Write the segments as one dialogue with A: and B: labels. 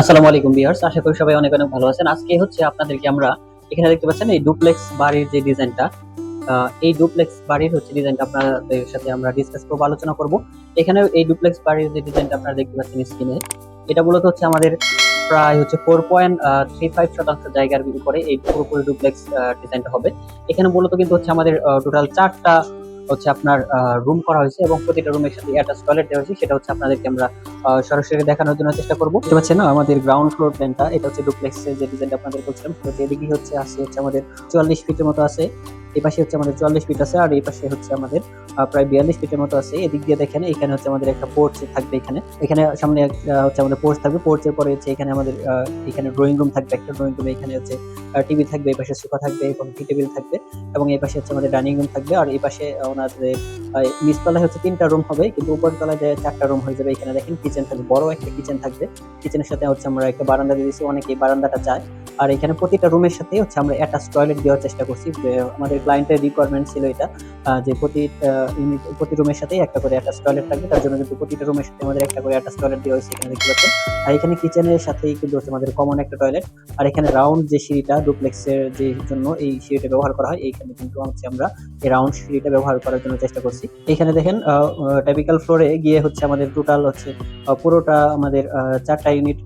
A: আসসালামু আলাইকুম বিয়ার্স আশা করি সবাই অনেক অনেক ভালো আছেন। আজকে হচ্ছে আপনাদেরকে আমরা এখানে দেখতে পাচ্ছেন এই ডুপ্লেক্স বাড়ির যে ডিজাইনটা। এই ডুপ্লেক্স বাড়ির হচ্ছে ডিজাইনটা আপনাদের সাথে আমরা ডিসকাস করব, আলোচনা করব। এখানে এই ডুপ্লেক্স বাড়ির যে ডিজাইনটা আপনারা দেখতে পাচ্ছেন স্ক্রিনে এটা মূলত হচ্ছে আমাদের প্রায় হচ্ছে ফোর পয়েন্ট থ্রি ফাইভ শতাংশ জায়গার উপরে এই পুরোপুরি ডুপ্লেক্স ডিজাইনটা হবে। এখানে মূলত কিন্তু হচ্ছে আমাদের টোটাল চারটা হচ্ছে আপনার রুম করা হয়েছে এবং প্রতিটা রুমের সাথে অ্যাটাচ টয়লেট দেওয়া হয়েছে। সেটা হচ্ছে আপনাদেরকে আমরা সরাসরি দেখানোর জন্য চেষ্টা করব। দেখতে পাচ্ছেন না, আমাদের গ্রাউন্ড ফ্লোর প্ল্যানটা এটা হচ্ছে ডুপ্লেক্সের যে ডিজাইনটা আপনাদের বলছিলাম, সেটা হচ্ছে আসে হচ্ছে আমাদের চুয়াল্লিশ ফিটের মতো আছে। এই পাশে হচ্ছে আমাদের চুয়াল্লিশ ফিট আছে আর এই পাশে হচ্ছে আমাদের প্রায় বিয়াল্লিশ ফিটের মতো আছে। এদিক দিয়ে দেখেন এখানে হচ্ছে আমাদের একটা পোর্চ থাকবে এখানে। এখানে সামনে হচ্ছে আমাদের পোর্চ থাকবে। পোর্চের পরে হচ্ছে এখানে আমাদের এখানে ড্রয়িং রুম থাকবে। একটা ড্রয়িং রুমে এখানে হচ্ছে টিভি থাকবে এই পাশে সোফা থাকবে এবং টি টেবিল থাকবে এবং এই পাশে হচ্ছে আমাদের ডাইনিং রুম থাকবে। আর এই পাশে ওনাদের আহ, নিচতলায় হচ্ছে তিনটা রুম হবে কিন্তু উপর তলায় যে চারটা রুম হয়ে যাবে এখানে দেখেন কিচেন থাকবে। বড় একটা কিচেন থাকবে। কিচেনের সাথে হচ্ছে আমরা একটা বারান্দা দিয়ে দিয়েছি অনেকে বারান্দাটা চায়। আর এখানে প্রতিটা রুমের সাথে হচ্ছে আমরা অ্যাটাচ টয়লেট দেওয়ার চেষ্টা করছি। আমাদের ক্লায়েন্টের রিকোয়ারমেন্ট ছিল এটা। যে প্রতি ইউনিট প্রতি রুমের সাথেই একটা করে অ্যাটাচ টয়লেট থাকবে। তার জন্য কিন্তু প্রতিটা রুমের সাথে আমাদের একটা করে অ্যাটাচ টয়লেট দেওয়া হয়েছে এখানে দেখতে পাচ্ছেন। আর এখানে কিচেনের সাথেই কিন্তু হচ্ছে আমাদের কমন একটা টয়লেট আর এখানে রাউন্ড যে সিঁড়িটা ডুপ্লেক্সের যে জন্য এই সিঁড়িটা ব্যবহার করা হয় এইখানে কিন্তু হচ্ছে আমরা এই রাউন্ড সিঁড়িটা ব্যবহার করার জন্য চেষ্টা করছি। এখানে দেখেন টাইপিক্যাল ফ্লোরে গিয়ে হচ্ছে আমাদের টোটাল হচ্ছে পুরোটা আমাদের চারটা ইউনিট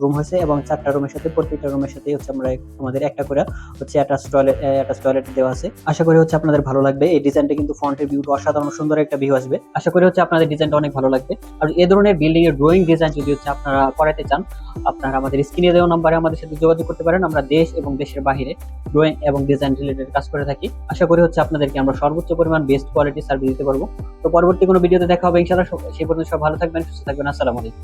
A: রুম হয়েছে এবং চারটা রুমের সাথে প্রত্যেকটা রুমের সাথে হচ্ছে আমরা আমাদের একটা করে হচ্ছে অ্যাটাচ টয়লেট অ্যাটাচ টয়লেট দেওয়া আছে। আশা করি হচ্ছে আপনাদের ভালো লাগবে। এই ডিজাইনটা কিন্তু ফ্রন্টের ভিউটা অসাধারণ সুন্দর একটা ভিউ আসবে। আশা করি হচ্ছে আপনাদের ডিজাইনটা অনেক ভালো লাগবে। আর এই ধরনের বিল্ডিং এর ড্রয়িং ডিজাইন যদি হচ্ছে আপনারা করাতে চান, আপনারা আমাদের স্ক্রিনে দেওয়া নাম্বারে আমাদের সাথে যোগাযোগ করতে পারেন। আমরা দেশ এবং দেশের বাইরে ড্রয়িং এবং ডিজাইন রিলেটেড কাজ করে থাকি। আশা করি হচ্ছে আপনাদেরকে আমরা সর্বোচ্চ পরিমাণ বেস্ট কোয়ালিটি সার্ভিস দিতে পারব। তো পরবর্তী কোনো ভিডিওতে দেখা হবে ইনশাআল্লাহ। সেই পর্যন্ত সব ভালো থাকবেন, সুস্থ থাকবেন। আসসালামু আলাইকুম।